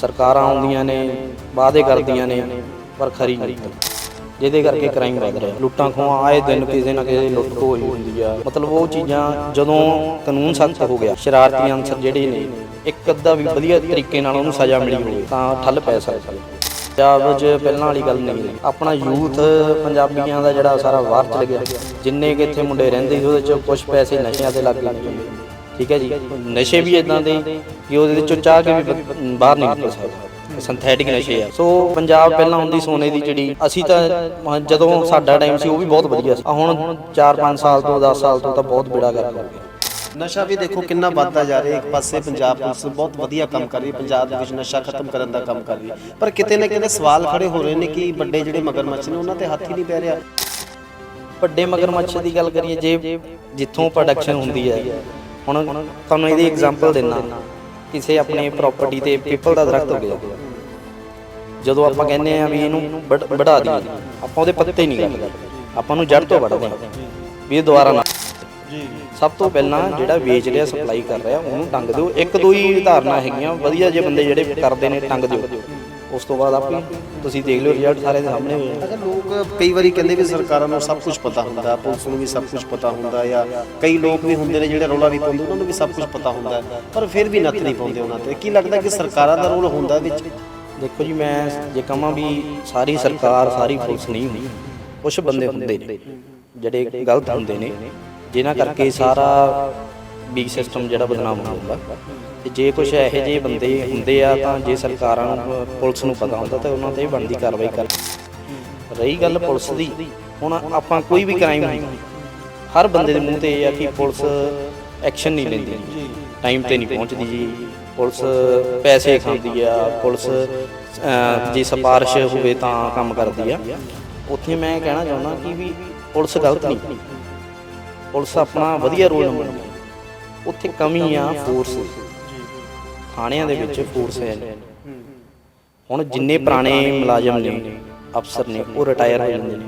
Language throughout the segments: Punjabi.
ਸਰਕਾਰਾਂ ਆਉਂਦੀਆਂ ਨੇ ਵਾਅਦੇ ਕਰਦੀਆਂ ਨੇ ਪਰ ਖਰੀ ਨਹੀਂ ਜਿਹਦੇ ਕਰਕੇ ਕ੍ਰਾਈਮ ਵੱਧ ਰਿਹਾ। ਲੁੱਟਾਂ ਖੋਹਾਂ ਆਏ ਦਿਨ ਕਿਸੇ ਨਾ ਕਿਸੇ ਲੁੱਟ ਖੋਹ ਹੋਈ ਹੁੰਦੀ ਆ। ਮਤਲਬ ਉਹ ਚੀਜ਼ਾਂ ਜਦੋਂ ਕਾਨੂੰਨ ਸਖਤ ਹੋ ਗਿਆ ਸ਼ਰਾਰਤੀ ਅਨਸਰ ਜਿਹੜੇ ਨੇ ਇੱਕ ਅੱਧਾ ਵੀ ਵਧੀਆ ਤਰੀਕੇ ਨਾਲ ਉਹਨੂੰ ਸਜ਼ਾ ਮਿਲੀ ਹੋਵੇ ਤਾਂ ਠੱਲ ਪੈ ਸਕਦੀ ਪੰਜਾਬ 'ਚ ਪਹਿਲਾਂ ਵਾਲੀ ਗੱਲ ਨਹੀਂ ਆਪਣਾ ਯੂਥ ਪੰਜਾਬੀਆਂ ਦਾ ਜਿਹੜਾ ਸਾਰਾ ਬਾਹਰ ਚਲ ਗਿਆ। ਜਿੰਨੇ ਕਿ ਇੱਥੇ ਮੁੰਡੇ ਰਹਿੰਦੇ ਸੀ ਉਹਦੇ 'ਚ ਕੁਝ ਪੈਸੇ ਨਸ਼ਿਆਂ ਤੇ ਲੱਗ ਗਏ। ਠੀਕ ਹੈ ਜੀ? ਨਸ਼ੇ ਵੀ ਇਦਾਂ ਦੇ ਕਿ ਉਹਦੇ ਵਿੱਚੋਂ ਚਾਹ ਕੇ ਵੀ ਬ- ਬਾਹਰ ਨਹੀਂ ਨਿਕਲ ਸਕਦਾ। ਸਿੰਥੈਟਿਕ ਨਸ਼ੇ ਆ। ਸੋ ਪੰਜਾਬ ਪਹਿਲਾਂ ਹੁੰਦੀ ਸੋਨੇ ਦੀ ਚਿੜੀ ਅਸੀਂ ਤਾਂ ਜਦੋਂ ਸਾਡਾ ਟਾਈਮ ਸੀ ਉਹ ਵੀ ਬਹੁਤ ਵਧੀਆ ਸੀ। ਆਹ ਹੁਣ 4-5 ਸਾਲ ਤੋਂ 10 ਸਾਲ ਤੋਂ ਤਾਂ ਬਹੁਤ ਬੇੜਾ ਕਰ ਹੋ ਗਿਆ ਨਸ਼ਾ ਵੀ ਦੇਖੋ ਕਿੰਨਾ ਵੱਧਦਾ ਜਾ ਰਿਹਾ। ਇੱਕ ਪਾਸੇ ਪੰਜਾਬ ਪੁਲਿਸ ਬਹੁਤ ਵਧੀਆ ਕੰਮ ਕਰ ਰਹੀ ਹੈ। ਪੰਜਾਬ ਦੇ ਵਿੱਚ ਨਸ਼ਾ ਖਤਮ ਕਰਨ ਦਾ ਕੰਮ ਕਰ ਰਹੀ ਹੈ। ਪਰ ਕਿਤੇ ਨਾ ਕਿਤੇ ਸਵਾਲ ਖੜੇ ਹੋ ਰਹੇ ਨੇ ਕਿ ਵੱਡੇ ਜਿਹੜੇ ਮਗਰਮੱਛ ਨੇ ਉਹਨਾਂ ਤੇ ਹੱਥ ਹੀ ਨਹੀਂ ਪੈ ਰਿਹਾ। ਵੱਡੇ ਮਗਰਮੱਛ ਦੀ ਗੱਲ ਕਰੀਏ ਜੇ ਜਿੱਥੋਂ ਪ੍ਰੋਡਕਸ਼ਨ ਹੁੰਦੀ ਹੈ ਹੁਣ ਤੁਹਾਨੂੰ ਇਹਦੀ ਐਗਜ਼ਾਮਪਲ ਦਿੰਨਾ ਕਿਸੇ ਆਪਣੇ ਪ੍ਰਾਪਰਟੀ ਤੇ ਪੀਪਲ ਦਾ ਦਰਖਤ ਹੋ ਗਿਆ। ਜਦੋਂ ਆਪਾਂ ਕਹਿੰਦੇ ਆ ਵੀ ਇਹਨੂੰ ਵੜਾ ਦਈਏ ਆਪਾਂ ਉਹਦੇ ਪੱਤੇ ਨਹੀਂ ਕੱਟਦੇ ਆਪਾਂ ਨੂੰ ਜੜ ਤੋਂ ਵੜਦੇ ਵੀ ਇਹ ਦੁਬਾਰਾ ਨਾ ਸਭ ਤੋਂ ਪਹਿਲਾਂ ਜਿਹੜਾ ਵੇਚ ਰਿਹਾ ਸਪਲਾਈ ਕਰ ਰਿਹਾ ਉਹਨੂੰ ਟੰਗ ਦਿਓ। ਇੱਕ ਦੋ ਹੀ ਧਾਰਨਾ ਹੈਗੀਆਂ ਵਧੀਆ ਜੇ ਬੰਦੇ ਜਿਹੜੇ ਕਰਦੇ ਨੇ ਟੰਗ ਦਿਓ। ਉਸ ਤੋਂ ਬਾਅਦ ਆਪੇ ਤੁਸੀਂ ਦੇਖ ਲਿਓ ਰਿਜ਼ਲਟ ਸਾਰੇ ਦੇ ਸਾਹਮਣੇ ਹੋਏ ਅਗਰ ਲੋਕ ਕਈ ਵਾਰੀ ਕਹਿੰਦੇ ਵੀ ਸਰਕਾਰਾਂ ਨੂੰ ਸਭ ਕੁਝ ਪਤਾ ਹੁੰਦਾ ਪੁਲਿਸ ਨੂੰ ਵੀ ਸਭ ਕੁਝ ਪਤਾ ਹੁੰਦਾ ਜਾਂ ਕਈ ਲੋਕ ਵੀ ਹੁੰਦੇ ਨੇ ਜਿਹੜੇ ਰੌਲਾ ਵੀ ਪਾਉਂਦੇ ਉਹਨਾਂ ਨੂੰ ਵੀ ਸਭ ਕੁਝ ਪਤਾ ਹੁੰਦਾ ਪਰ ਫਿਰ ਵੀ ਨੱਥ ਨਹੀਂ ਪਾਉਂਦੇ ਉਹਨਾਂ ਤੇ। ਕੀ ਲੱਗਦਾ ਕਿ ਸਰਕਾਰਾਂ ਦਾ ਰੋਲ ਹੁੰਦਾ ਵਿੱਚ? ਦੇਖੋ ਜੀ ਮੈਂ ਜੇ ਕਹਾਂ ਵੀ ਸਾਰੀ ਸਰਕਾਰ ਸਾਰੀ ਪੁਲਿਸ ਨਹੀਂ ਹੁੰਦੀ ਕੁਝ ਬੰਦੇ ਹੁੰਦੇ ਨੇ ਜਿਹੜੇ ਗਲਤ ਹੁੰਦੇ ਨੇ ਜਿਨ੍ਹਾਂ ਕਰਕੇ ਸਾਰਾ ਵੀ ਸਿਸਟਮ ਜਿਹੜਾ ਬਦਨਾਮ ਹੁੰਦਾ। ਤੇ ਜੇ ਕੁਝ ਇਹੋ ਜਿਹੇ ਬੰਦੇ ਹੁੰਦੇ ਆ ਤਾਂ ਜੇ ਸਰਕਾਰਾਂ ਨੂੰ ਪੁਲਿਸ ਨੂੰ ਪਤਾ ਹੁੰਦਾ ਤਾਂ ਉਹਨਾਂ ਤੇ ਬਣਦੀ ਕਾਰਵਾਈ ਕਰ। ਰਹੀ ਗੱਲ ਪੁਲਿਸ ਦੀ। ਹੁਣ ਆਪਾਂ ਕੋਈ ਵੀ ਕ੍ਰਾਈਮ ਹਰ ਬੰਦੇ ਦੇ ਮੂੰਹ ਤੇ ਇਹ ਆ ਕਿ ਪੁਲਿਸ ਐਕਸ਼ਨ ਨਹੀਂ ਲੈਂਦੀ। ਟਾਈਮ ਤੇ ਨਹੀਂ ਪਹੁੰਚਦੀ ਜੀ ਪੁਲਿਸ ਪੈਸੇ ਖਾਂਦੀ ਆ ਪੁਲਿਸ ਜੇ ਸਿਫਾਰਿਸ਼ ਹੋਵੇ ਤਾਂ ਕੰਮ ਕਰਦੀ ਆ। ਉੱਥੇ ਮੈਂ ਕਹਿਣਾ ਚਾਹੁੰਦਾ ਕਿ ਵੀ ਪੁਲਿਸ ਗਲਤ ਨਹੀਂ। ਪੁਲਿਸ ਆਪਣਾ ਵਧੀਆ ਰੋਲ ਨਿਭਾਉਂਦੀ ਉੱਥੇ ਕਮੀ ਆ ਫੋਰਸ ਥਾਣਿਆਂ ਦੇ ਵਿੱਚ ਫੋਰਸ ਹੈ। ਨਹੀਂ। ਹੁਣ ਜਿੰਨੇ ਪੁਰਾਣੇ ਮੁਲਾਜ਼ਮ ਨੇ ਅਫਸਰ ਨੇ ਉਹ ਰਿਟਾਇਰ ਹੋ ਜਾਂਦੇ ਨੇ।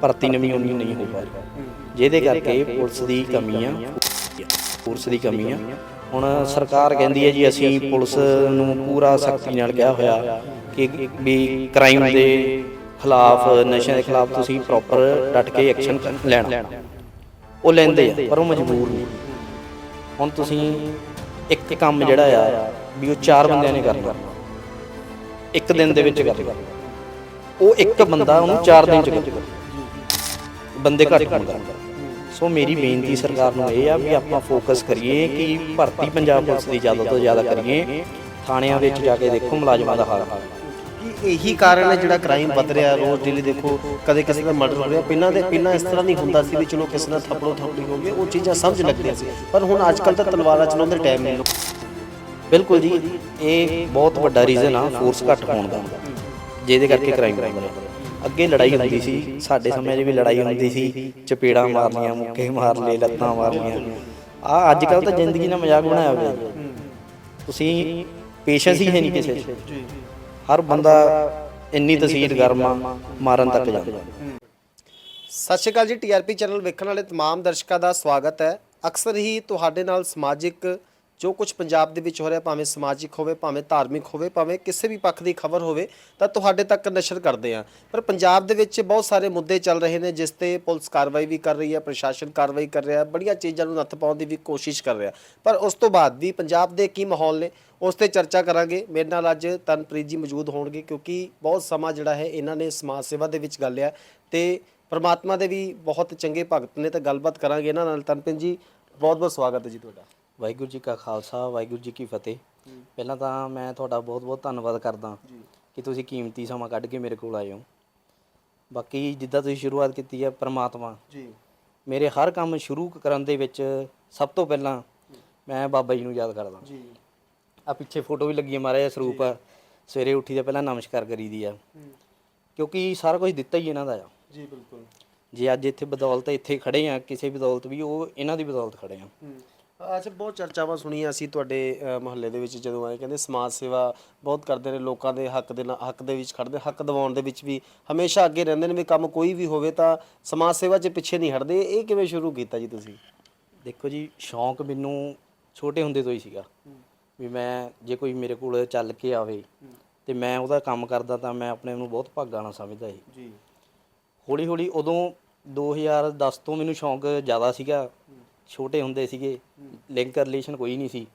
ਭਰਤੀ ਨਵੀਂ ਉਨੀ ਨਹੀਂ ਹੋ ਪਾ ਰਹੀ। ਜਿਹਦੇ ਕਰਕੇ ਪੁਲਿਸ ਦੀ ਕਮੀ ਆ ਫੋਰਸ ਦੀ ਕਮੀ ਆ ਹੁਣ ਸਰਕਾਰ ਕਹਿੰਦੀ ਹੈ ਜੀ ਅਸੀਂ ਪੁਲਿਸ ਨੂੰ ਪੂਰਾ ਸਖਤੀ ਨਾਲ ਕਿਹਾ ਹੋਇਆ ਕਿ ਵੀ ਕ੍ਰਾਈਮ ਦੇ ਖਿਲਾਫ ਨਸ਼ਿਆਂ ਦੇ ਖਿਲਾਫ ਤੁਸੀਂ ਪ੍ਰੋਪਰ ਡਟ ਕੇ ਐਕਸ਼ਨ ਲੈਣਾ। ਉਹ ਲੈਂਦੇ ਆ ਪਰ ਉਹ ਮਜਬੂਰ ਨਹੀਂ। ਹੁਣ ਤੁਸੀਂ ਇੱਕ ਕੰਮ ਜਿਹੜਾ ਆ ਵੀ ਉਹ ਚਾਰ ਬੰਦਿਆਂ ਨੇ ਕਰਨਾ। ਇੱਕ ਦਿਨ ਦੇ ਵਿੱਚ ਕਰਨਾ ਉਹ ਇੱਕ ਬੰਦਾ ਉਹਨੂੰ ਚਾਰ ਦਿਨ ਚ ਕਰਦਾ ਬੰਦੇ ਘੱਟ ਹੁੰਦਾ ਸੋ ਮੇਰੀ ਬੇਨਤੀ ਸਰਕਾਰ ਨੂੰ ਇਹ ਆ ਵੀ ਆਪਾਂ ਫੋਕਸ ਕਰੀਏ ਕਿ ਭਰਤੀ ਪੰਜਾਬ ਪੁਲਿਸ ਦੀ ਜ਼ਿਆਦਾ ਤੋਂ ਜ਼ਿਆਦਾ ਕਰੀਏ। ਥਾਣਿਆਂ ਵਿੱਚ ਜਾ ਕੇ ਦੇਖੋ ਮੁਲਾਜ਼ਮਾਂ ਦਾ ਹਾਲ। ਇਹੀ ਕਾਰਨ ਹੈ ਜਿਹੜਾ ਕ੍ਰਾਈਮ ਵੱਧ ਰਿਹਾ ਰੋਜ਼ ਡੇਲੀ ਦੇਖੋ, ਕਦੇ ਕਿਸੇ ਦਾ ਮਰਡਰ ਹੋ ਰਿਹਾ। ਪਹਿਲਾਂ ਦੇ ਪਹਿਲਾਂ ਇਸ ਤਰ੍ਹਾਂ ਨਹੀਂ ਹੁੰਦਾ ਸੀ ਵੀ ਚਲੋ ਕਿਸੇ ਨਾਲ ਥੱਪੜੋ ਥੱਪੜੀ ਹੋ ਗਈ ਉਹ ਚੀਜ਼ਾਂ ਸਮਝ ਲੱਗਦੀਆਂ ਸੀ। ਪਰ ਹੁਣ ਅੱਜ ਕੱਲ ਤਾਂ ਤਲਵਾਰਾਂ ਚਲਾਉਂਦੇ ਟਾਈਮ ਨਹੀਂ ਬਿਲਕੁਲ ਜੀ, ਇਹ ਬਹੁਤ ਵੱਡਾ ਰੀਜ਼ਨ ਆ ਫੋਰਸ ਘੱਟ ਹੋਣ ਦਾ। ਜਿਹਦੇ ਕਰਕੇ ਕ੍ਰਾਈਮ ਵੱਧ ਰਿਹਾ। ਅੱਗੇ ਲੜਾਈ ਹੁੰਦੀ ਸੀ, ਸਾਡੇ ਸਮੇਂ 'ਚ ਵੀ ਲੜਾਈ ਹੁੰਦੀ ਸੀ। ਚਪੇੜਾਂ ਮਾਰਨੀਆਂ, ਮੁੱਕੇ ਮਾਰ ਲਏ, ਲੱਤਾਂ ਮਾਰਨੀਆਂ ਆ ਅੱਜ ਕੱਲ ਤਾਂ ਜ਼ਿੰਦਗੀ ਨਾਲ ਮਜ਼ਾਕ ਬਣਾਇਆ ਹੋਇਆ। ਤੁਸੀਂ ਪੇਸ਼ੈਂਸ ਹੀ ਹੈ ਨਹੀਂ ਕਿਸੇ 'ਚ। ਹਰ ਬੰਦਾ ਇੰਨੀ ਤਸੀਰ ਗਰਮਾ ਮਾਰਨ ਤੱਕ ਜਾਂਦਾ ਸਤਿ ਸ਼੍ਰੀ ਅਕਾਲ ਜੀ ਟੀਆਰਪੀ ਚੈਨਲ ਵੇਖਣ ਵਾਲੇ तमाम ਦਰਸ਼ਕਾਂ ਦਾ ਸਵਾਗਤ ਹੈ ਅਕਸਰ ਹੀ ਤੁਹਾਡੇ ਨਾਲ ਸਮਾਜਿਕ ਜੋ ਕੁਝ ਪੰਜਾਬ ਦੇ ਵਿੱਚ ਹੋ ਰਿਹਾ, ਭਾਵੇਂ ਸਮਾਜਿਕ ਹੋਵੇ, ਭਾਵੇਂ ਧਾਰਮਿਕ ਹੋਵੇ, ਭਾਵੇਂ ਕਿਸੇ ਵੀ ਪੱਖ ਦੀ ਖਬਰ ਹੋਵੇ, ਤਾਂ ਤੁਹਾਡੇ ਤੱਕ ਨਸ਼ਰ ਕਰਦੇ ਹਾਂ ਪਰ ਪੰਜਾਬ ਦੇ ਵਿੱਚ ਬਹੁਤ ਸਾਰੇ ਮੁੱਦੇ ਚੱਲ ਰਹੇ ਨੇ, ਜਿਸ ਤੇ ਪੁਲਿਸ ਕਾਰਵਾਈ ਵੀ ਕਰ ਰਹੀ ਹੈ, ਪ੍ਰਸ਼ਾਸਨ ਕਾਰਵਾਈ ਕਰ ਰਿਹਾ, ਬੜੀਆਂ ਚੀਜ਼ਾਂ ਨੂੰ ਨੱਥ ਪਾਉਣ ਦੀ ਵੀ ਕੋਸ਼ਿਸ਼ ਕਰ ਰਿਹਾ। ਪਰ ਉਸ ਤੋਂ ਬਾਅਦ ਵੀ ਪੰਜਾਬ ਦੇ ਕੀ ਮਾਹੌਲ ਨੇ, ਉਸ ਤੇ ਚਰਚਾ ਕਰਾਂਗੇ। ਮੇਰੇ ਨਾਲ ਅੱਜ ਤਨਪ੍ਰੀਤ ਜੀ ਮੌਜੂਦ ਹੋਣਗੇ, ਕਿਉਂਕਿ ਬਹੁਤ ਸਮਾਂ ਜਿਹੜਾ ਹੈ, ਇਹਨਾਂ ਨੇ ਸਮਾਜ ਸੇਵਾ ਦੇ ਵਿੱਚ ਗੱਲ ਗੱਲਿਆ ਤੇ ਪਰਮਾਤਮਾ ਦੇ ਵੀ ਬਹੁਤ ਚੰਗੇ ਭਗਤ ਨੇ, ਤਾਂ ਗੱਲਬਾਤ ਕਰਾਂਗੇ ਇਹਨਾਂ ਨਾਲ। ਤਨਪ੍ਰੀਤ ਜੀ ਬਹੁਤ ਬਹੁਤ ਸਵਾਗਤ ਹੈ ਜੀ ਤੁਹਾਡਾ। ਵਾਹਿਗੁਰੂ ਜੀ ਕਾ ਖਾਲਸਾ ਵਾਹਿਗੁਰੂ ਜੀ ਕੀ ਫਤਿਹ। ਪਹਿਲਾਂ ਤਾਂ ਮੈਂ ਤੁਹਾਡਾ ਬਹੁਤ-ਬਹੁਤ ਧੰਨਵਾਦ ਕਰਦਾ ਕਿ ਤੁਸੀਂ ਕੀਮਤੀ ਸਮਾਂ ਕੱਢ ਕੇ ਮੇਰੇ ਕੋਲ ਆਏ ਹੋ। ਬਾਕੀ ਜਿੱਦਾਂ ਤੁਸੀਂ ਸ਼ੁਰੂਆਤ ਕੀਤੀ ਹੈ ਪ੍ਰਮਾਤਮਾ ਜੀ। ਮੇਰੇ ਹਰ ਕੰਮ ਸ਼ੁਰੂ ਕਰਨ ਦੇ ਵਿੱਚ ਸਭ ਤੋਂ ਪਹਿਲਾਂ ਮੈਂ ਬਾਬਾ ਜੀ ਨੂੰ ਯਾਦ ਕਰਦਾ। ਜੀ। ਆ ਪਿੱਛੇ ਫੋਟੋ ਵੀ ਲੱਗੀ ਹੈ ਮਹਾਰਾਜ ਸਰੂਪ ਆ। ਸਵੇਰੇ ਉੱਠੀ ਦੇ ਪਹਿਲਾਂ ਨਮਸਕਾਰ ਕਰੀਦੀ ਆ। ਕਿਉਂਕਿ ਸਾਰਾ ਕੁਝ ਦਿੱਤਾ ਹੀ ਇਹਨਾਂ ਦਾ ਆ। ਜੀ ਬਿਲਕੁਲ। ਜੇ ਅੱਜ ਇੱਥੇ ਬਦੌਲਤ ਇੱਥੇ ਖੜੇ ਆ ਕਿਸੇ ਬਦੌਲਤ ਵੀ ਉਹ ਇਹਨਾਂ ਦੀ ਬਦੌਲਤ ਖੜੇ ਆ। ਅੱਛਾ ਬਹੁਤ ਚਰਚਾਵਾਂ ਸੁਣੀਆਂ ਅਸੀਂ ਤੁਹਾਡੇ ਮੁਹੱਲੇ ਦੇ ਵਿੱਚ ਜਦੋਂ ਆਏ ਕਹਿੰਦੇ ਸਮਾਜ ਸੇਵਾ ਬਹੁਤ ਕਰਦੇ ਨੇ ਲੋਕਾਂ ਦੇ ਹੱਕ ਦੇ ਨਾਲ ਹੱਕ ਦੇ ਵਿੱਚ ਖੜਦੇ ਹੱਕ ਦਿਵਾਉਣ ਦੇ ਵਿੱਚ ਵੀ ਹਮੇਸ਼ਾ ਅੱਗੇ ਰਹਿੰਦੇ ਨੇ ਵੀ ਕੰਮ ਕੋਈ ਵੀ ਹੋਵੇ ਤਾਂ ਸਮਾਜ ਸੇਵਾ 'ਚ ਪਿੱਛੇ ਨਹੀਂ ਹਟਦੇ। ਇਹ ਕਿਵੇਂ ਸ਼ੁਰੂ ਕੀਤਾ ਜੀ ਤੁਸੀਂ? ਦੇਖੋ ਜੀ ਸ਼ੌਂਕ ਮੈਨੂੰ ਛੋਟੇ ਹੁੰਦੇ ਤੋਂ ਹੀ ਸੀਗਾ। ਵੀ ਮੈਂ ਜੇ ਕੋਈ ਮੇਰੇ ਕੋਲ ਚੱਲ ਕੇ ਆਵੇ ਤੇ ਮੈਂ ਉਹਦਾ ਕੰਮ ਕਰਦਾ ਤਾਂ ਮੈਂ ਆਪਣੇ ਆਪ ਨੂੰ ਬਹੁਤ ਭਾਗਾ ਨਾਲ ਸਮਝਦਾ ਸੀ। ਜੀ। ਹੌਲੀ ਹੌਲੀ ਉਦੋਂ 2010 ਤੋਂ ਮੈਨੂੰ ਸ਼ੌਂਕ ਜ਼ਿਆਦਾ ਸੀਗਾ। ਛੋਟੇ ਹੁੰਦੇ ਸੀਗੇ ਲਿੰਕ ਰਿਲੇਸ਼ਨ ਕੋਈ ਨਹੀਂ ਸੀ।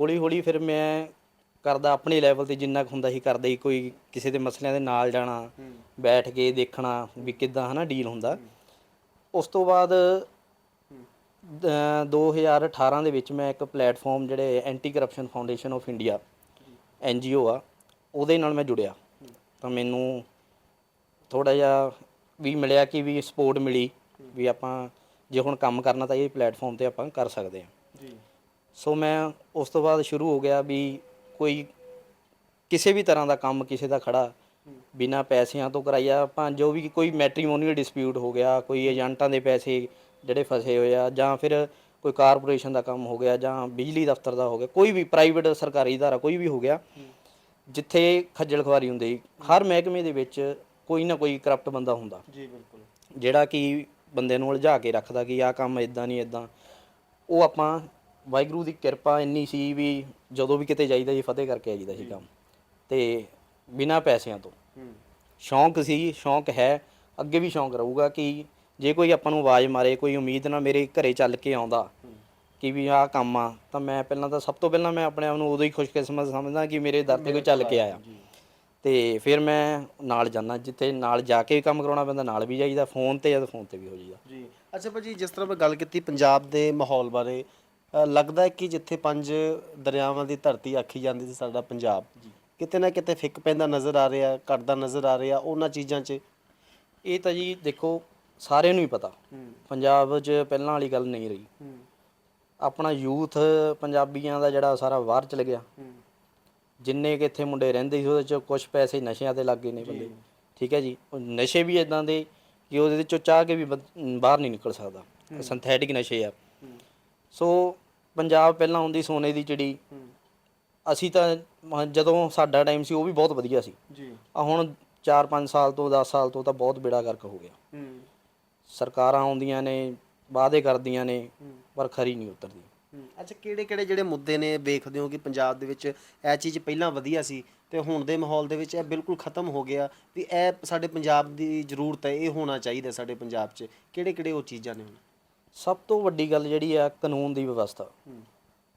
ਹੌਲੀ ਹੌਲੀ ਫਿਰ ਮੈਂ ਕਰਦਾ ਆਪਣੇ ਲੈਵਲ ਤੇ ਜਿੰਨਾ ਕੁ ਹੁੰਦਾ ਸੀ ਕਰਦਾ ਹੀ ਕੋਈ ਕਿਸੇ ਦੇ ਮਸਲਿਆਂ ਦੇ ਨਾਲ ਜਾਣਾ ਬੈਠ ਕੇ ਦੇਖਣਾ ਵੀ ਕਿੱਦਾਂ ਹਨਾ ਡੀਲ ਹੁੰਦਾ। ਉਸ ਤੋਂ ਬਾਅਦ ਅ, 2018 ਦੇ ਵਿੱਚ ਮੈਂ ਇੱਕ ਪਲੇਟਫਾਰਮ ਜਿਹੜੇ anti corruption foundation of India NGO ਆ ਉਹਦੇ ਨਾਲ ਮੈਂ ਜੁੜਿਆ। ਤਾਂ ਮੈਨੂੰ ਥੋੜਾ ਜਿਹਾ ਵੀ ਮਿਲਿਆ ਕਿ ਵੀ ਸਪੋਰਟ ਮਿਲੀ ਵੀ ਆਪਾਂ ਜੇ ਹੁਣ ਕੰਮ ਕਰਨਾ ਤਾਂ ਇਹ ਪਲੇਟਫਾਰਮ ਤੇ ਆਪਾਂ ਕਰ ਸਕਦੇ ਹਾਂ। ਜੀ। ਸੋ ਮੈਂ ਉਸ ਤੋਂ ਬਾਅਦ ਸ਼ੁਰੂ ਹੋ ਗਿਆ ਵੀ ਕੋਈ ਕਿਸੇ ਵੀ ਤਰ੍ਹਾਂ ਦਾ ਕੰਮ ਕਿਸੇ ਦਾ ਖੜਾ ਬਿਨਾ ਪੈਸਿਆਂ ਤੋਂ ਕਰਾਈਆ ਆਪਾਂ ਜੋ ਵੀ ਕੋਈ ਮੈਟ੍ਰੀਮੋਨੀਅਲ ਡਿਸਪਿਊਟ ਹੋ ਗਿਆ ਕੋਈ ਏਜੰਟਾਂ ਦੇ ਪੈਸੇ ਜਿਹੜੇ ਫਸੇ ਹੋਏ ਆ ਜਾਂ ਫਿਰ ਕੋਈ ਕਾਰਪੋਰੇਸ਼ਨ ਦਾ ਕੰਮ ਹੋ ਗਿਆ ਜਾਂ ਬਿਜਲੀ ਦਫ਼ਤਰ ਦਾ ਹੋ ਗਿਆ ਕੋਈ ਵੀ ਪ੍ਰਾਈਵੇਟ ਸਰਕਾਰੀ ਅਦਾਰਾ ਕੋਈ ਵੀ ਹੋ ਗਿਆ ਜਿੱਥੇ ਖੱਜਲ ਖਵਾਰੀ ਹੁੰਦੀ ਹਰ ਮਹਿਕਮੇ ਦੇ ਵਿੱਚ ਕੋਈ ਨਾ ਕੋਈ ਕਰਪਟ ਬੰਦਾ ਹੁੰਦਾ। ਜੀ ਬਿਲਕੁਲ। ਜਿਹੜਾ ਕਿ ਬੰਦੇ ਨੂੰ ਉਲਝਾ ਕੇ ਰੱਖਦਾ ਕਿ ਆਹ ਕੰਮ ਇਦਾਂ ਨਹੀਂ ਇਦਾਂ ਉਹ ਆਪਾਂ ਵਾਹਿਗੁਰੂ ਦੀ ਕਿਰਪਾ ਇੰਨੀ ਸੀ ਵੀ ਜਦੋਂ ਵੀ ਕਿਤੇ ਜਾਈਦਾ ਜੀ ਫਤਿਹ ਕਰਕੇ ਆਈਦਾ ਸੀ ਕੰਮ। ਤੇ ਬਿਨਾਂ ਪੈਸਿਆਂ ਤੋਂ। ਸ਼ੌਂਕ ਸੀ, ਸ਼ੌਂਕ ਹੈ। ਅੱਗੇ ਵੀ ਸ਼ੌਂਕ ਰਹੂਗਾ ਕਿ ਜੇ ਕੋਈ ਆਪਾਂ ਨੂੰ ਆਵਾਜ਼ ਮਾਰੇ, ਕੋਈ ਉਮੀਦ ਨਾ ਮੇਰੇ ਘਰੇ ਚੱਲ ਕੇ ਆਉਂਦਾ ਕਿ ਵੀ ਆਹ ਕੰਮ ਆ, ਤਾਂ ਮੈਂ ਪਹਿਲਾਂ ਤਾਂ ਸਭ ਤੋਂ ਪਹਿਲਾਂ ਮੈਂ ਆਪਣੇ ਆਪ ਨੂੰ ਉਦੋਂ ਹੀ ਖੁਸ਼ਕਿਸਮਤ ਸਮਝਦਾ ਕਿ ਮੇਰੇ ਦਰ ਤੇ ਕੋਈ ਚੱਲ ਕੇ ਆਇਆ। ਤੇ ਫਿਰ ਮੈਂ ਨਾਲ ਜਾਂਦਾ ਜਿੱਥੇ ਨਾਲ ਜਾ ਕੇ ਵੀ ਕੰਮ ਕਰਾਉਣਾ ਪੈਂਦਾ ਨਾਲ ਵੀ ਜਾਈਦਾ ਫੋਨ ਤੇ ਜਾਂ ਫੋਨ ਤੇ ਵੀ ਹੋ ਜਾਈਦਾ। ਜੀ। ਅੱਛਾ ਭਾਜੀ ਜਿਸ ਤਰ੍ਹਾਂ ਮੈਂ ਗੱਲ ਕੀਤੀ ਪੰਜਾਬ ਦੇ ਮਾਹੌਲ ਬਾਰੇ ਅ, ਲੱਗਦਾ ਹੈ ਕਿ ਜਿੱਥੇ ਪੰਜ ਦਰਿਆਵਾਂ ਦੀ ਧਰਤੀ ਆਖੀ ਜਾਂਦੀ ਸੀ ਸਾਡਾ ਪੰਜਾਬ ਕਿਤੇ ਨਾ ਕਿਤੇ ਫਿੱਕ ਪੈਂਦਾ ਨਜ਼ਰ ਆ ਰਿਹਾ ਘਟਦਾ ਨਜ਼ਰ ਆ ਰਿਹਾ ਉਹਨਾਂ ਚੀਜ਼ਾਂ 'ਚ। ਇਹ ਤਾਂ ਜੀ ਦੇਖੋ ਸਾਰਿਆਂ ਨੂੰ ਹੀ ਪਤਾ। ਪੰਜਾਬ 'ਚ ਪਹਿਲਾਂ ਵਾਲੀ ਗੱਲ ਨਹੀਂ ਰਹੀ। ਆਪਣਾ ਯੂਥ ਪੰਜਾਬੀਆਂ ਦਾ ਜਿਹੜਾ ਸਾਰਾ ਬਾਹਰ ਚਲ ਗਿਆ। ਜਿੰਨੇ ਕਿ ਇੱਥੇ ਮੁੰਡੇ ਰਹਿੰਦੇ ਸੀ ਉਹਦੇ 'ਚ ਕੁਝ ਪੈਸੇ ਨਸ਼ਿਆਂ ਤੇ ਲੱਗ ਗਏ ਨੇ ਬੰਦੇ। ਠੀਕ ਹੈ ਜੀ? ਉਹ ਨਸ਼ੇ ਵੀ ਇਦਾਂ ਦੇ ਕਿ ਉਹਦੇ ਵਿੱਚੋਂ ਚਾਹ ਕੇ ਵੀ ਬੰ- ਬਾਹਰ ਨਹੀਂ ਨਿਕਲ ਸਕਦਾ। ਸਿੰਥੈਟਿਕ ਨਸ਼ੇ ਆ। ਸੋ ਪੰਜਾਬ ਪਹਿਲਾਂ ਹੁੰਦੀ ਸੋਨੇ ਦੀ ਚਿੜੀ। ਅਸੀਂ ਤਾਂ ਮ- ਜਦੋਂ ਸਾਡਾ ਟਾਈਮ ਸੀ ਉਹ ਵੀ ਬਹੁਤ ਵਧੀਆ ਸੀ। ਜੀ। ਆ ਹੁਣ 4-5 ਸਾਲ ਤੋਂ 10 ਸਾਲ ਤੋਂ ਤਾਂ ਬਹੁਤ ਬੇੜਾ ਗਰਕ ਹੋ ਗਿਆ। ਸਰਕਾਰਾਂ ਆਉਂਦੀਆਂ ਨੇ ਵਾਅਦੇ ਕਰਦੀਆਂ ਨੇ ਪਰ ਖਰੀ ਨਹੀਂ ਉਤਰਦੀ। ਅੱਛਾ ਕਿਹੜੇ ਕਿਹੜੇ ਜਿਹੜੇ ਮੁੱਦੇ ਨੇ ਵੇਖਦੇ ਹੋ ਕਿ ਪੰਜਾਬ ਦੇ ਵਿੱਚ ਇਹ ਚੀਜ਼ ਪਹਿਲਾਂ ਵਧੀਆ ਸੀ ਤੇ ਹੁਣ ਦੇ ਮਾਹੌਲ ਦੇ ਵਿੱਚ ਇਹ ਬਿਲਕੁਲ ਖਤਮ ਹੋ ਗਿਆ ਵੀ ਇਹ ਸਾਡੇ ਪੰਜਾਬ ਦੀ ਜ਼ਰੂਰਤ ਹੈ ਇਹ ਹੋਣਾ ਚਾਹੀਦਾ ਸਾਡੇ ਪੰਜਾਬ 'ਚ। ਕਿਹੜੇ ਕਿਹੜੇ ਉਹ ਚੀਜ਼ਾਂ ਨੇ ਹੁਣ? ਸਭ ਤੋਂ ਵੱਡੀ ਗੱਲ ਜਿਹੜੀ ਆ ਕਾਨੂੰਨ ਦੀ ਵਿਵਸਥਾ।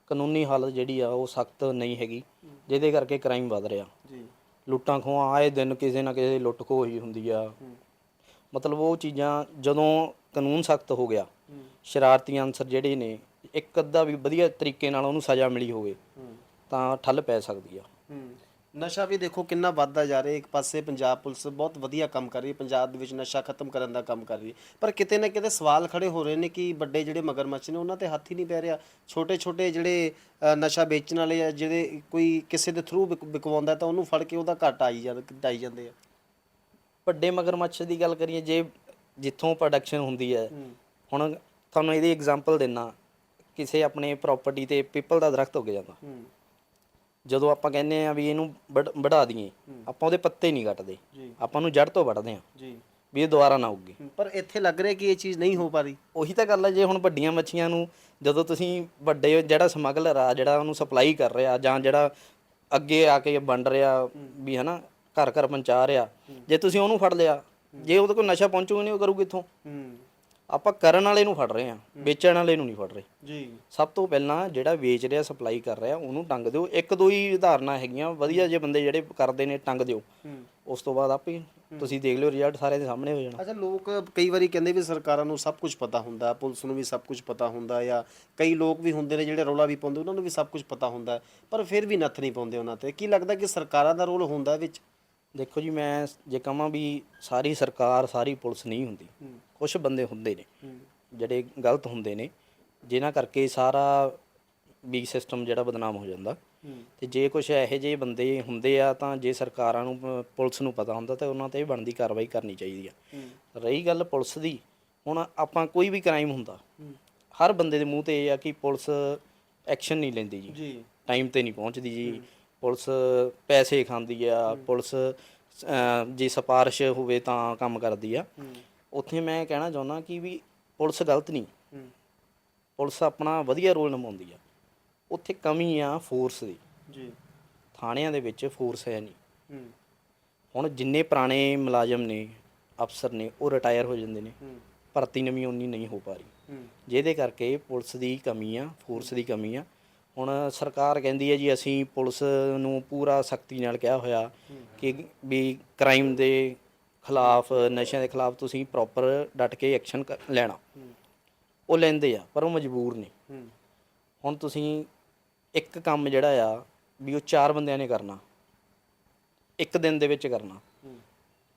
ਕਾਨੂੰਨੀ ਹਾਲਤ ਜਿਹੜੀ ਆ ਉਹ ਸਖਤ ਨਹੀਂ ਹੈਗੀ। ਜਿਹਦੇ ਕਰਕੇ ਕ੍ਰਾਈਮ ਵੱਧ ਰਿਹਾ। ਜੀ। ਲੁੱਟਾਂ ਖੋਹਾਂ ਆਏ ਦਿਨ ਕਿਸੇ ਨਾ ਕਿਸੇ ਲੁੱਟ ਖੋਹ ਹੀ ਹੁੰਦੀ ਆ। ਮਤਲਬ ਉਹ ਚੀਜ਼ਾਂ ਜਦੋਂ ਕਾਨੂੰਨ ਸਖਤ ਹੋ ਗਿਆ ਸ਼ਰਾਰਤੀ ਅਨਸਰ ਜਿਹੜੇ ਨੇ ਇੱਕ ਅੱਧਾ ਵੀ ਵਧੀਆ ਤਰੀਕੇ ਨਾਲ ਉਹਨੂੰ ਸਜ਼ਾ ਮਿਲੀ ਹੋਵੇ ਤਾਂ ਠੱਲ ਪੈ ਸਕਦੀ ਆ। ਨਸ਼ਾ ਵੀ ਦੇਖੋ ਕਿੰਨਾ ਵੱਧਦਾ ਜਾ ਰਿਹਾ ਇੱਕ ਪਾਸੇ ਪੰਜਾਬ ਪੁਲਿਸ ਬਹੁਤ ਵਧੀਆ ਕੰਮ ਕਰ ਰਹੀ ਹੈ ਪੰਜਾਬ ਦੇ ਵਿੱਚ ਨਸ਼ਾ ਖਤਮ ਕਰਨ ਦਾ ਕੰਮ ਕਰ ਰਹੀ ਹੈ। ਪਰ ਕਿਤੇ ਨਾ ਕਿਤੇ ਸਵਾਲ ਖੜੇ ਹੋ ਰਹੇ ਨੇ ਕਿ ਵੱਡੇ ਜਿਹੜੇ ਮਗਰਮੱਛ ਨੇ ਉਹਨਾਂ ਤੇ ਹੱਥ ਹੀ ਨਹੀਂ ਪੈ ਰਿਹਾ। ਛੋਟੇ ਛੋਟੇ ਜਿਹੜੇ ਨਸ਼ਾ ਵੇਚਣ ਵਾਲੇ ਆ ਜਿਹੜੇ ਕੋਈ ਕਿਸੇ ਦੇ ਥਰੂ ਵਿਕਵਾਉਂਦਾ ਤਾਂ ਉਹਨੂੰ ਫੜ ਕੇ ਉਹਦਾ ਘੱਟ ਆਈ ਜਾਂ ਆਈ ਜਾਂਦੇ ਆ। ਵੱਡੇ ਮਗਰਮੱਛ ਦੀ ਗੱਲ ਕਰੀਏ ਜੇ ਜਿੱਥੋਂ ਪ੍ਰੋਡਕਸ਼ਨ ਹੁੰਦੀ ਹੈ ਹੁਣ ਤੁਹਾਨੂੰ ਇਹਦੀ ਐਗਜ਼ਾਮਪਲ ਦਿੰਨਾ। ਕਿਸੇ ਆਪਣੇ ਪ੍ਰਾਪਰਟੀ ਤੇ ਪਿੱਪਲ ਦਾ ਦਰਖਤ ਉੱਗ ਜਾਂਦਾ। ਜਦੋਂ ਆਪਾਂ ਕਹਿੰਦੇ ਆ ਵੀ ਇਹਨੂੰ ਵਢਾ ਦਈਏ ਆਪਾਂ ਉਹਦੇ ਪੱਤੇ ਨਹੀਂ ਕੱਟਦੇ। ਜੀ। ਆਪਾਂ ਨੂੰ ਜੜ ਤੋਂ ਵੱਢਦੇ ਆ ਜੀ। ਵੀ ਇਹ ਦੁਬਾਰਾ ਨਾ ਉੱਗੇ। ਪਰ ਇੱਥੇ ਲੱਗ ਰਿਹਾ ਕਿ ਇਹ ਚੀਜ਼ ਨਹੀਂ ਹੋ ਪਾ ਰਹੀ। ਉਹੀ ਤਾਂ ਗੱਲ ਹੈ ਜੇ ਹੁਣ ਵੱਡੀਆਂ ਮੱਛੀਆਂ ਨੂੰ ਜਦੋਂ ਤੁਸੀਂ ਵੱਡੇ ਜਿਹੜਾ ਸਮਗਲਰ ਆ ਜਿਹੜਾ ਉਹਨੂੰ ਸਪਲਾਈ ਕਰ ਰਿਹਾ ਜਾਂ ਜਿਹੜਾ ਅੱਗੇ ਆ ਕੇ ਵੰਡ ਰਿਹਾ ਵੀ ਹਨਾ ਘਰ ਘਰ ਪਹੁੰਚਾ ਰਿਹਾ ਜੇ ਤੁਸੀਂ ਉਹਨੂੰ ਫੜ ਲਿਆ ਜੇ ਉਹਦੇ ਕੋਲ ਨਸ਼ਾ ਪਹੁੰਚੂਗਾ ਨਹੀਂ ਉਹ ਕਰੂ ਕਿੱਥੋਂ? ਹੂੰ। ਆਪਾਂ ਕਰਨ ਵਾਲੇ ਨੂੰ ਫੜ ਰਹੇ ਆ ਵੇਚਣ ਵਾਲੇ ਨੂੰ ਨਹੀਂ ਫੜ ਰਹੇ। ਜੀ। ਸਭ ਤੋਂ ਪਹਿਲਾਂ ਜਿਹੜਾ ਵੇਚ ਰਿਹਾ ਸਪਲਾਈ ਕਰ ਰਿਹਾ ਉਹਨੂੰ ਟੰਗ ਦਿਓ। ਇੱਕ ਦੋ ਹੀ ਉਦਾਹਰਨਾਂ ਹੈਗੀਆਂ ਵਧੀਆ ਜੇ ਬੰਦੇ ਜਿਹੜੇ ਕਰਦੇ ਨੇ ਟੰਗ ਦਿਓ। ਉਸ ਤੋਂ ਬਾਅਦ ਆਪੇ ਤੁਸੀਂ ਦੇਖ ਲਿਓ ਰਿਜ਼ਲਟ ਸਾਰੇ ਦੇ ਸਾਹਮਣੇ ਹੋ ਜਾਣਾ। ਅੱਛਾ ਲੋਕ ਕਈ ਵਾਰੀ ਕਹਿੰਦੇ ਵੀ ਸਰਕਾਰਾਂ ਨੂੰ ਸਭ ਕੁਝ ਪਤਾ ਹੁੰਦਾ ਪੁਲਿਸ ਨੂੰ ਵੀ ਸਭ ਕੁਝ ਪਤਾ ਹੁੰਦਾ ਜਾਂ ਕਈ ਲੋਕ ਵੀ ਹੁੰਦੇ ਨੇ ਜਿਹੜੇ ਰੌਲਾ ਵੀ ਪਾਉਂਦੇ ਉਹਨਾਂ ਨੂੰ ਵੀ ਸਭ ਕੁਝ ਪਤਾ ਹੁੰਦਾ ਪਰ ਫਿਰ ਵੀ ਨੱਥ ਨਹੀਂ ਪਾਉਂਦੇ ਉਹਨਾਂ ਤੇ। ਕੀ ਲੱਗਦਾ ਕਿ ਸਰਕਾਰਾਂ ਦਾ ਰੋਲ ਹੁੰਦਾ ਵਿੱਚ? ਦੇਖੋ ਜੀ ਮੈਂ ਜੇ ਕਹਾਂ ਵੀ ਸਾਰੀ ਸਰਕਾਰ ਸਾਰੀ ਪੁਲਿਸ ਨਹੀਂ ਹੁੰਦੀ। ਕੁਝ ਬੰਦੇ ਹੁੰਦੇ ਨੇ ਜਿਹੜੇ ਗਲਤ ਹੁੰਦੇ ਨੇ ਜਿਨ੍ਹਾਂ ਕਰਕੇ ਸਾਰਾ ਵੀ ਸਿਸਟਮ ਜਿਹੜਾ ਬਦਨਾਮ ਹੋ ਜਾਂਦਾ। ਤੇ ਜੇ ਕੁਝ ਇਹੋ ਜਿਹੇ ਬੰਦੇ ਹੁੰਦੇ ਆ ਤਾਂ ਜੇ ਸਰਕਾਰਾਂ ਨੂੰ ਪੁਲਿਸ ਨੂੰ ਪਤਾ ਹੁੰਦਾ ਤਾਂ ਉਹਨਾਂ ਤੇ ਬਣਦੀ ਕਾਰਵਾਈ ਕਰਨੀ ਚਾਹੀਦੀ ਆ। ਰਹੀ ਗੱਲ ਪੁਲਿਸ ਦੀ ਹੁਣ ਆਪਾਂ ਕੋਈ ਵੀ ਕ੍ਰਾਈਮ ਹੁੰਦਾ ਹਰ ਬੰਦੇ ਦੇ ਮੂੰਹ ਤੇ ਇਹ ਆ ਕਿ ਪੁਲਿਸ ਐਕਸ਼ਨ ਨਹੀਂ ਲੈਂਦੀ ਜੀ। ਟਾਈਮ ਤੇ ਨਹੀਂ ਪਹੁੰਚਦੀ ਜੀ। ਪੁਲਿਸ ਪੈਸੇ ਖਾਂਦੀ ਆ ਪੁਲਿਸ ਅਹ, ਜੇ ਸਿਫਾਰਿਸ਼ ਹੋਵੇ ਤਾਂ ਕੰਮ ਕਰਦੀ ਆ। ਉੱਥੇ ਮੈਂ ਕਹਿਣਾ ਚਾਹੁੰਦਾ ਕਿ ਵੀ ਪੁਲਿਸ ਗਲਤ ਨਹੀਂ। ਪੁਲਿਸ ਆਪਣਾ ਵਧੀਆ ਰੋਲ ਨਿਭਾਉਂਦੀ ਆ। ਉੱਥੇ ਕਮੀ ਆ ਫੋਰਸ ਦੀ। ਜੀ। ਥਾਣਿਆਂ ਦੇ ਵਿੱਚ ਫੋਰਸ ਹੈ ਨਹੀਂ। ਹੂੰ। ਹੁਣ ਜਿੰਨੇ ਪੁਰਾਣੇ ਮੁਲਾਜ਼ਮ ਨੇ ਅਫਸਰ ਨੇ ਉਹ ਰਿਟਾਇਰ ਹੋ ਜਾਂਦੇ ਨੇ। ਹੂੰ। ਭਰਤੀ ਨਵੀਂ ਉਨੀ ਨਹੀਂ ਹੋ ਪਾ ਰਹੀ। ਹੂੰ। ਜਿਹਦੇ ਕਰਕੇ ਪੁਲਿਸ ਦੀ ਕਮੀ ਆ ਫੋਰਸ ਦੀ ਕਮੀ ਆ। ਹੁਣ ਸਰਕਾਰ ਕਹਿੰਦੀ ਹੈ ਜੀ ਅਸੀਂ ਪੁਲਿਸ ਨੂੰ ਪੂਰਾ ਸਖਤੀ ਨਾਲ ਕਿਹਾ ਹੋਇਆ ਕਿ ਵੀ ਕ੍ਰਾਈਮ ਦੇ ਖਿਲਾਫ ਨਸ਼ਿਆਂ ਦੇ ਖਿਲਾਫ ਤੁਸੀਂ ਪ੍ਰੋਪਰ ਡਟ ਕੇ ਐਕਸ਼ਨ ਲੈਣਾ। ਉਹ ਲੈਂਦੇ ਆ ਪਰ ਉਹ ਮਜਬੂਰ ਨੇ ਹੁਣ ਤੁਸੀਂ ਇੱਕ ਕੰਮ ਜਿਹੜਾ ਆ ਵੀ ਉਹ ਚਾਰ ਬੰਦਿਆਂ ਨੇ ਕਰਨਾ। ਇੱਕ ਦਿਨ ਦੇ ਵਿੱਚ ਕਰਨਾ।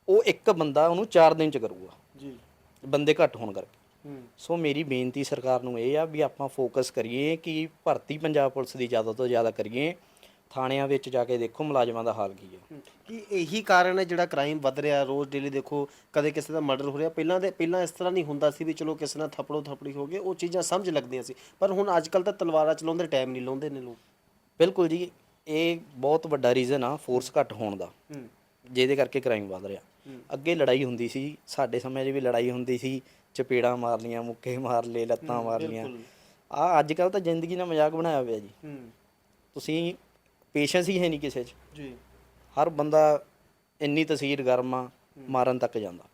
ਉਹ ਇੱਕ ਬੰਦਾ ਉਹਨੂੰ ਚਾਰ ਦਿਨ ਚ ਕਰੂਗਾ। ਜੀ। ਬੰਦੇ ਘੱਟ ਹੋਣ ਕਰਕੇ। ਸੋ ਮੇਰੀ ਬੇਨਤੀ ਸਰਕਾਰ ਨੂੰ ਇਹ ਆ ਵੀ ਆਪਾਂ ਫੋਕਸ ਕਰੀਏ ਕਿ ਭਰਤੀ ਪੰਜਾਬ ਪੁਲਿਸ ਦੀ ਜ਼ਿਆਦਾ ਤੋਂ ਜ਼ਿਆਦਾ ਕਰੀਏ। ਥਾਣਿਆਂ ਵਿੱਚ ਜਾ ਕੇ ਦੇਖੋ ਮੁਲਾਜ਼ਮਾਂ ਦਾ ਹਾਲ ਕੀ ਹੈ। ਕੀ ਇਹੀ ਕਾਰਨ ਹੈ ਜਿਹੜਾ ਕ੍ਰਾਈਮ ਵੱਧ ਰਿਹਾ ਰੋਜ਼ ਡੇਲੀ ਦੇਖੋ ਕਦੇ ਕਿਸੇ ਦਾ ਮਰਡਰ ਹੋ ਰਿਹਾ। ਪਹਿਲਾਂ ਦੇ ਪਹਿਲਾਂ ਇਸ ਤਰ੍ਹਾਂ ਨਹੀਂ ਹੁੰਦਾ ਸੀ ਵੀ ਚਲੋ ਕਿਸੇ ਨਾਲ ਥਪੜੋ ਥਪੜੀ ਹੋ ਗਏ ਉਹ ਚੀਜ਼ਾਂ ਸਮਝ ਲੱਗਦੀਆਂ ਸੀ। ਪਰ ਹੁਣ ਅੱਜ ਕੱਲ ਤਾਂ ਤਲਵਾਰਾਂ ਚਲਾਉਂਦੇ ਟਾਈਮ ਨਹੀਂ ਲਾਉਂਦੇ ਨੇ ਲੋਕ। ਬਿਲਕੁਲ ਜੀ ਇਹ ਬਹੁਤ ਵੱਡਾ ਰੀਜ਼ਨ ਆ ਫੋਰਸ ਘੱਟ ਹੋਣ ਦਾ। ਜਿਹਦੇ ਕਰਕੇ ਕ੍ਰਾਈਮ ਵੱਧ ਰਿਹਾ। ਅੱਗੇ ਲੜਾਈ ਹੁੰਦੀ ਸੀ ਸਾਡੇ ਸਮੇਂ 'ਚ ਵੀ ਲੜਾਈ ਹੁੰਦੀ ਸੀ। ਚਪੇੜਾਂ ਮਾਰ ਲੀਆਂ ਮੁੱਕੇ ਮਾਰ ਲਏ ਲੱਤਾਂ ਮਾਰ ਲੀਆਂ ਆ ਅੱਜ ਕੱਲ ਤਾਂ ਜ਼ਿੰਦਗੀ ਦਾ ਮਜ਼ਾਕ ਬਣਾਇਆ ਹੋਇਆ ਜੀ। ਤੁਸੀਂ ਪੇਸ਼ੈਂਸ ਹੀ ਹੈ ਨਹੀਂ ਕਿਸੇ 'ਚ। ਜੀ। ਹਰ ਬੰਦਾ ਇੰਨੀ ਤਸੀਰ ਗਰਮ ਮਾਰਨ ਤੱਕ ਜਾਂਦਾ।